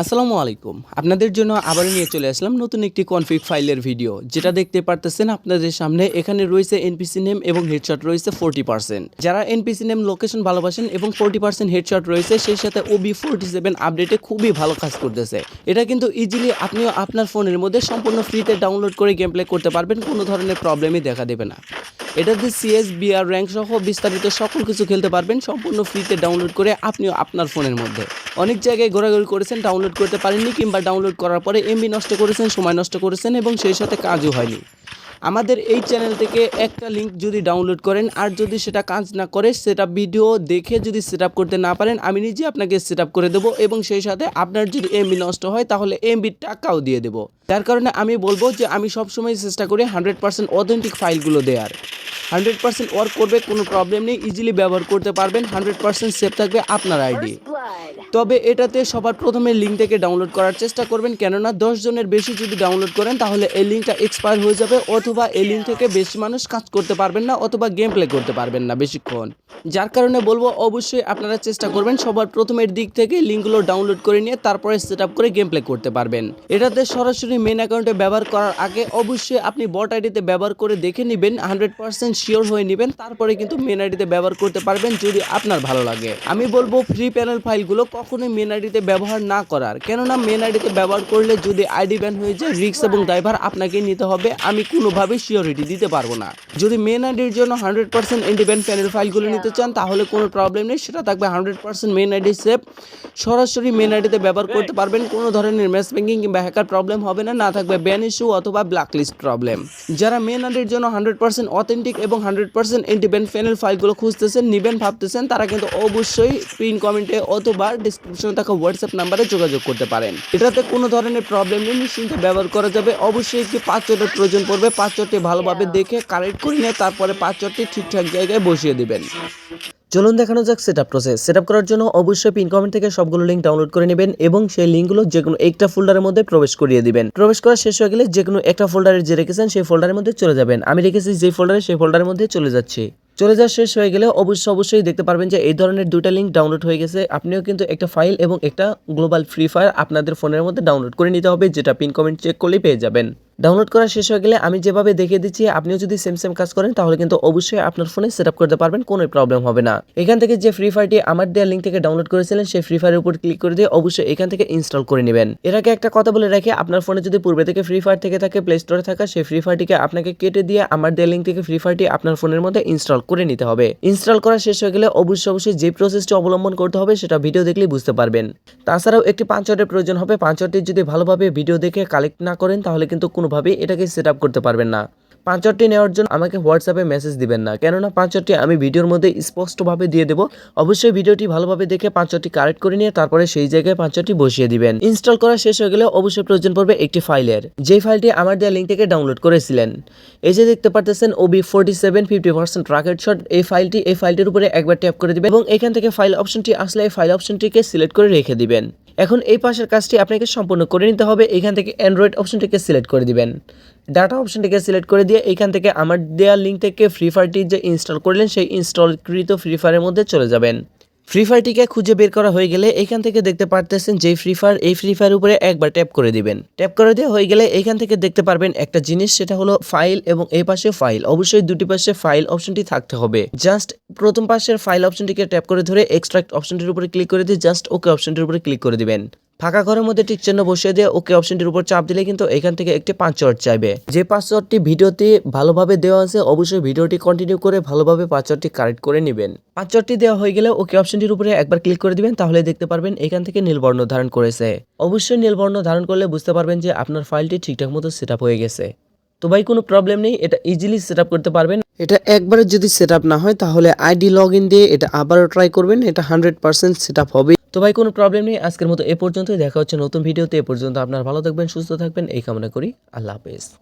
আসসালামু আলাইকুম। আপনাদের জন্য আবার নিয়ে চলে আসলাম নতুন একটি কনফিগ ফাইলের ভিডিও যেটা দেখতে পারতেছেন আপনাদের সামনে। এখানে রয়েছে এনপিসি নেম এবং হেডশট রয়েছে ফোরটি পার্সেন্ট যারা এনপিসি নেম লোকেশন ভালোবাসেন এবং ফোরটি পার্সেন্ট হেডশট রয়েছে, সেই সাথে ওবি ফোরটি সেভেন আপডেটে খুবই ভালো কাজ করতেছে। এটা কিন্তু ইজিলি আপনিও আপনার ফোনের মধ্যে সম্পূর্ণ ফ্রিতে ডাউনলোড করে গেম প্লে করতে পারবেন, কোনো ধরনের প্রবলেমই দেখা দেবে না। এটাতে সিএস বিআর র্যাঙ্ক সহ বিস্তারিত সকল কিছু খেলতে পারবেন সম্পূর্ণ ফ্রিতে ডাউনলোড করে আপনিও আপনার ফোনের মধ্যে। অনেক জায়গায় ঘোরাঘুরি করেছেন ডাউনলোড করতে পারেননি কিংবা ডাউনলোড করার পরে এমবি নষ্ট করেছেন, সময় নষ্ট করেছেন এবং সেই সাথে কাজও হয়নি। আমাদের এই চ্যানেল থেকে একটা লিঙ্ক যদি ডাউনলোড করেন আর যদি সেটা কাজ না করে, সেটা ভিডিও দেখে যদি সেট করতে না পারেন, আমি নিজে আপনাকে সেট করে দেবো এবং সেই সাথে আপনার যদি এমবি নষ্ট হয়, তাহলে এমবির টাকাও দিয়ে দেবো। যার কারণে আমি বলব যে আমি সবসময় চেষ্টা করি হান্ড্রেড পার্সেন্ট অথেন্টিক ফাইলগুলো দেওয়ার হান্ড্রেড পার্সেন্ট ওয়ার্ক করবে, কোনো প্রবলেম নেই ইজিলি ব্যবহার করতে পারবেন, হান্ড্রেড পার্সেন্ট সেফ থাকবে আপনার আইডি। তবে এটাতে সবার প্রথমে লিঙ্ক থেকে ডাউনলোড করার চেষ্টা করবেন। কেননা দশ জনের বেশি যদি ডাউনলোড করেন তাহলে এই লিঙ্কটা এক্সপায়ার হয়ে যাবে অথবা এই লিঙ্ক থেকে বেশি মানুষ কাজ করতে পারবেন না অথবা গেম প্লে করতে পারবেন না বেশিক্ষণ। যার কারণে বলব অবশ্যই আপনারা চেষ্টা করবেন সবার প্রথমের দিক থেকে লিঙ্কগুলো ডাউনলোড করে নিয়ে তারপরে সেট আপ করে গেম প্লে করতে পারবেন। এটাতে সরাসরি মেন অ্যাকাউন্টে ব্যবহার করার আগে অবশ্যই আপনি বট আইডিতে ব্যবহার করে দেখে নেবেন হান্ড্রেড পার্সেন্ট শিওর হয়ে নেবেন তারপরে কিন্তু মেন আইডিতে ব্যবহার করতে পারবেন যদি আপনার ভালো লাগে। আমি বলব ফ্রি প্যানেল ফাইলগুলো কখনোই মেন আইডিতে ব্যবহার না করার। কেননা মেন আইডিতে ব্যবহার করলে যদি আইডি ব্যান হয়ে যায় রিক্স এবং ড্রাইভার আপনাকে নিতে হবে। আমি কোনোভাবেই শিওরিটি দিতে পারব না। যদি মেন আইডির জন্য হান্ড্রেড পার্সেন্ট ইন্ডিপেন্ড প্যানেল ফাইলগুলো নিতে চান, তাহলে কোনো প্রবলেম নেই। সেটা থাকবে hundred percent main ID save সরাসরি মেন আইডিতে ব্যবহার করতে পারবেন। কোনো ধরনের ম্যাচ ব্যাঙ্কিং কিংবা হ্যাকার প্রবলেম হবে না। না থাকবে ব্যান ইস্যু অথবা ব্ল্যাক লিস্ট প্রবলেম যারা মেন আইডির জন্য হান্ড্রেড পার্সেন্ট অথেন্টিক এবং হান্ড্রেড পার্সেন্ট ইন্ডিপেন্ড প্যানেল ফাইলগুলো খুঁজতেছেন, নিবেন, ভাবতেছেন, তারা কিন্তু অবশ্যই পিন কমেন্টে অথবা ডিসক্রিপশনে থাকা হোয়াটসঅ্যাপ নাম্বারে যোগাযোগ করতে পারেন। এটাতে কোনো ধরনের প্রবলেম নেই, নিশ্চিন্তে ব্যবহার করা যাবে। অবশ্যই একটি পাঁচচটের প্রয়োজন পড়বে। পাঁচচটটি ভালোভাবে দেখে কারেক্ট করে নিয়ে তারপরে পাঁচচটটি ঠিকঠাক জায়গায় বসিয়ে দিবেন। চলুন দেখানো যাক set up process set up করার জন্য অবশ্যই পিন কমেন্ট থেকে সবগুলো লিঙ্ক ডাউনলোড করে নেবেন এবং সেই লিঙ্কগুলো যে কোনো একটা ফোল্ডারের মধ্যে প্রবেশ করিয়ে দিবেন। প্রবেশ করা শেষ হয়ে গেলে যে কোনো একটা ফোল্ডারে যে রেখেছেন সেই ফোল্ডারের মধ্যে চলে যাবেন। আমি রেখেছি যে ফোল্ডারে সেই ফোল্ডারের মধ্যে চলে যাচ্ছি। চলে যাওয়া শেষ হয়ে গেলে অবশ্যই অবশ্যই দেখতে পারবেন যে এই ধরনের দুটা লিঙ্ক ডাউনলোড হয়ে গেছে। আপনিও কিন্তু একটা ফাইল এবং একটা গ্লোবাল ফ্রি ফায়ার আপনাদের ফোনের মধ্যে ডাউনলোড করে নিতে হবে, যেটা পিন কমেন্ট চেক করলেই পেয়ে যাবেন। ডাউনলোড করা শেষ হয়ে গেলে আমি যেভাবে দেখিয়ে দিচ্ছি, আপনিও যদি সেম সেম কাজ করেন, তাহলে কিন্তু অবশ্যই আপনার ফোনে সেট আপ করতে পারবেন, কোনো প্রবলেম হবে না। এখান থেকে যে ফ্রি ফায়ারটি আমার দেওয়া লিঙ্ক থেকে ডাউনলোড করেছিলেন, সেই ফ্রি ফায়ারের উপর ক্লিক করে দিয়ে অবশ্যই এখান থেকে ইনস্টল করে নেবেন। এর আগে একটা কথা বলে রাখি, আপনার ফোনে যদি পূর্বে থেকে ফ্রি ফায়ার থেকে থাকে প্লে স্টোরে থাকা, সেই ফ্রি ফায়ারটিকে আপনাকে কেটে দিয়ে আমার দেওয়া লিঙ্ক থেকে ফ্রি ফায়ারটি আপনার ফোনের মধ্যে ইনস্টল করে নিতে হবে। ইনস্টল করা শেষ হয়ে গেলে অবশ্যই অবশ্যই যে প্রসেসটি অবলম্বন করতে হবে, সেটা ভিডিও দেখলেই বুঝতে পারবেন। তাছাড়াও একটি পাঁচওয়ার্ডের প্রয়োজন হবে পাঁচওয়ার্ডটি যদি ভালোভাবে ভিডিও দেখে কালেক্ট না করেন, তাহলে কিন্তু কোনোভাবেই এটাকে সেট আপ করতে পারবেন না। পাঁচওয়ার্ডটি নেওয়ার জন্য আমাকে হোয়াটসঅ্যাপে মেসেজ দিবেন না। কেননা পাঁচওয়ার্ডটি আমি ভিডিওর মধ্যে স্পষ্টভাবে দিয়ে দেবো। অবশ্যই ভিডিওটি ভালোভাবে দেখে পাঁচওয়ার্ডটি কারেক্ট করে নিয়ে তারপরে সেই জায়গায় পাঁচওয়ার্ডটি বসিয়ে দিবেন। ইনস্টল করা শেষ হয়ে গেলে অবশ্যই প্রয়োজন পড়বে একটি ফাইলের যেই ফাইলটি আমার দেওয়া লিঙ্ক থেকে ডাউনলোড করেছিলেন। এই যে দেখতে পারতেছেন OB forty seven fifty percent racket shot এই ফাইলটি এই ফাইলটির উপরে একবার ট্যাপ করে দিবেন এবং এখান থেকে ফাইল অপশনটি আসলে এই ফাইল অপশনটিকে সিলেক্ট করে রেখে দিবেন। এখন এই পাশের কাজটি আপনাকে সম্পূর্ণ করে নিতে হবে। এখান থেকে অ্যান্ড্রয়েড অপশনটিকে সিলেক্ট করে দিবেন। ডাটা অপশনটিকে সিলেক্ট করে দিয়ে এখান থেকে আমার দেওয়া লিঙ্ক থেকে ফ্রি ফায়ারটি যে ইনস্টল করলেন, সেই ইনস্টলকৃত ফ্রি ফায়ারের মধ্যে চলে যাবেন। ফ্রি ফায়ারটিকে খুঁজে বের করা হয়ে গেলে এখান থেকে দেখতে পারতেছেন যে ফ্রি ফায়ার, এই ফ্রি ফায়ার উপরে একবার ট্যাপ করে দিবেন। ট্যাপ করে দেওয়া হয়ে গেলে এখান থেকে দেখতে পারবেন একটা জিনিস, সেটা হলো ফাইল এবং এই পাশে ফাইল। অবশ্যই দুটি পাশে ফাইল অপশনটি থাকতে হবে। জাস্ট প্রথম পাশের ফাইল অপশনটিকে ট্যাপ করে ধরে এক্সট্রাক্ট অপশনটির উপরে ক্লিক করে দিয়ে জাস্ট ওকে অপশনটির উপরে ক্লিক করে দিবেন। ফাঁকা ঘরের মধ্যে টিক চিহ্ন বসিয়ে দিয়ে ওকে অপশনটির উপর চাপ দিলে কিন্তু এখান থেকে একটি পাসওয়ার্ড চাইবে। যে পাসওয়ার্ডটি ভিডিওতে ভালোভাবে দেওয়া আছে, অবশ্যই ভিডিওটি কন্টিনিউ করে ভালোভাবে পাসওয়ার্ডটি কারেক্ট করে নেবেন। পাসওয়ার্ডটি দেওয়া হয়ে গেলে ওকে অপশনটির উপরে একবার ক্লিক করে দিবেন, তাহলে দেখতে পারবেন এখান থেকে নীলবর্ণ ধারণ করেছে। অবশ্যই নীলবর্ণ ধারণ করলে বুঝতে পারবেন যে আপনার ফাইলটি ঠিকঠাক মতো সেট হয়ে গেছে। তো ভাই, কোনো প্রবলেম নেই, এটা ইজিলি সেট করতে পারবেন। এটা একবারে যদি সেট না হয়, তাহলে আইডি লগ দিয়ে এটা আবারও ট্রাই করবেন, এটা হান্ড্রেড পার্সেন্ট সেট হবে। তো ভাই, কোনো প্রবলেম নেই। আজকের মতো এ পর্যন্তই। দেখা হচ্ছে নতুন ভিডিওতে এ পর্যন্ত আপনার ভালো থাকবেন, সুস্থ থাকবেন। এই কামনা করি। আল্লাহ হাফেজ।